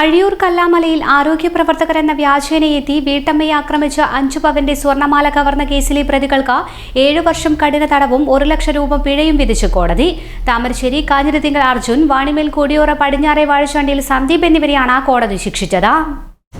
അഴിയൂർ കല്ലാമലയിൽ ആരോഗ്യ പ്രവർത്തകർ എന്ന വ്യാജേനയെത്തി വീട്ടമ്മയെ ആക്രമിച്ച അഞ്ചു പവന്റെ സ്വർണമാല കവർന്ന കേസിലെ പ്രതികൾക്ക് ഏഴു വർഷം കഠിന തടവും ഒരു ലക്ഷം രൂപ പിഴയും വിധിച്ചു കോടതി. താമരശ്ശേരി കാഞ്ഞിരത്തിങ്കൽ അർജുൻ വാണിമേൽ കൊടിയോറ പടിഞ്ഞാറെ വാഴച്ചണ്ടിയിൽ സന്ദീപ് എന്നിവരെയാണ് കോടതി ശിക്ഷിച്ചത്.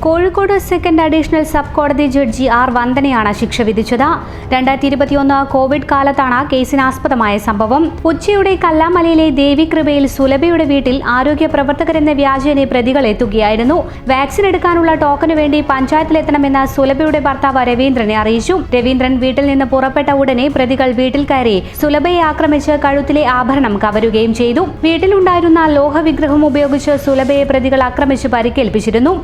കോഴിക്കോട് സെക്കൻഡ് അഡീഷണൽ സബ് കോടതി ജഡ്ജി ആർ വന്ദനയാണ് ശിക്ഷ വിധിച്ചത്. രണ്ടായിരത്തി ഇരുപത്തിയൊന്ന് കോവിഡ് കാലത്താണ് കേസിനാസ്പദമായ സംഭവം. ഉച്ചയുടെ കല്ലാമലയിലെ ദേവികൃപയിൽ സുലഭയുടെ വീട്ടിൽ ആരോഗ്യ പ്രവർത്തകരെന്ന വ്യാജേനെ പ്രതികൾ എത്തുകയായിരുന്നു. വാക്സിൻ എടുക്കാനുള്ള ടോക്കന് വേണ്ടി പഞ്ചായത്തിലെത്തണമെന്ന് സുലഭയുടെ ഭർത്താവ് രവീന്ദ്രനെ അറിയിച്ചു. രവീന്ദ്രൻ വീട്ടിൽ നിന്ന് പുറപ്പെട്ട ഉടനെ പ്രതികൾ വീട്ടിൽ കയറി സുലഭയെ ആക്രമിച്ച് കഴുത്തിലെ ആഭരണം കവരുകയും ചെയ്തു. വീട്ടിലുണ്ടായിരുന്ന ലോഹവിഗ്രഹം ഉപയോഗിച്ച് സുലഭയെ പ്രതികൾ ആക്രമിച്ച് പരിക്കേൽപ്പിച്ചിരുന്നു.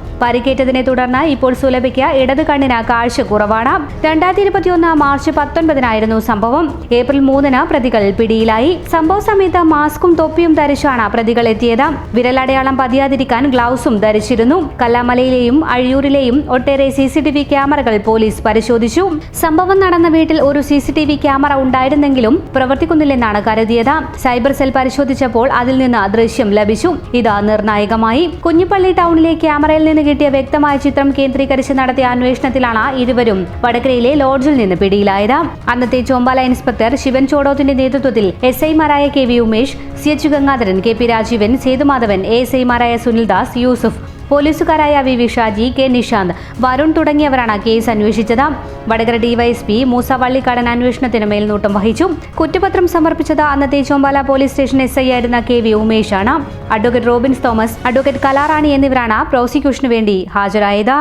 പരിക്കേറ്റതിനെ തുടർന്ന് ഇപ്പോൾ സുലഭയ്ക്ക് ഇടത് കണ്ണിന് കാഴ്ച കുറവാണ്. രണ്ടായിരത്തി ഇരുപത്തിയൊന്ന് മാർച്ച് പത്തൊൻപതിനായിരുന്നു സംഭവം. ഏപ്രിൽ മൂന്നിന് പ്രതികൾ പിടിയിലായി. സംഭവ സമയത്ത് മാസ്കും തൊപ്പിയും ധരിച്ചാണ് പ്രതികൾ എത്തിയത്. വിരലടയാളം പതിയാതിരിക്കാൻ ഗ്ലൗസും ധരിച്ചിരുന്നു. കല്ലാമലയിലെയും അഴിയൂരിലെയും ഒട്ടേറെ സി സി ടി വി ക്യാമറകൾ പോലീസ് പരിശോധിച്ചു. സംഭവം നടന്ന വീട്ടിൽ ഒരു C C T V camera ഉണ്ടായിരുന്നെങ്കിലും പ്രവർത്തിക്കുന്നില്ലെന്നാണ് കരുതിയത്. സൈബർ സെൽ പരിശോധിച്ചപ്പോൾ അതിൽ നിന്ന് ദൃശ്യം ലഭിച്ചു. ഇത് നിർണായകമായി. കുഞ്ഞിപ്പള്ളി ടൗണിലെ ക്യാമറയിൽ നിന്ന് കിട്ടിയ വ്യക്തമായ ചിത്രം കേന്ദ്രീകരിച്ച് നടത്തിയ അന്വേഷണത്തിലാണ് ഇരുവരും വടകരയിലെ ലോഡ്ജിൽ നിന്ന് പിടിയിലായത്. അന്നത്തെ ചോമ്പാല ഇൻസ്പെക്ടർ ശിവൻ ചോടോത്തിന്റെ നേതൃത്വത്തിൽ എസ് ഐമാരായ K V Umesh C H Gangadharan K P Rajeevan Sethumadhavan A S ഐമാരായ Sunildas Yusuf പോലീസുകാരായ V V Shaji K Nishanth Varun തുടങ്ങിയവരാണ് കേസ് അന്വേഷിച്ചത്. വടകര ഡിവൈഎസ്പി മൂസ വള്ളിക്കാടൻ അന്വേഷണത്തിന് മേൽനോട്ടം വഹിച്ചു. കുറ്റപത്രം സമർപ്പിച്ചത് അന്നത്തെ Chombala police station S I ആയിരുന്ന കെ വി ഉമേഷാണ്. അഡ്വക്കേറ്റ് റോബിൻസ് തോമസ് അഡ്വക്കേറ്റ് കലാറാണി എന്നിവരാണ് പ്രോസിക്യൂഷന് വേണ്ടി ഹാജരായത്.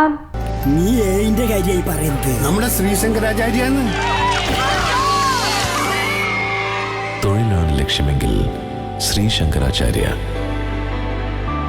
നീ ഏതിന്റെ കാര്യമായി പറയുന്നത്. നമ്മുടെ ശ്രീശങ്കരാചാര്യാണ് തൊഴിലാണ് ലക്ഷ്യമെങ്കിൽ ശ്രീ ശങ്കരാചാര്യ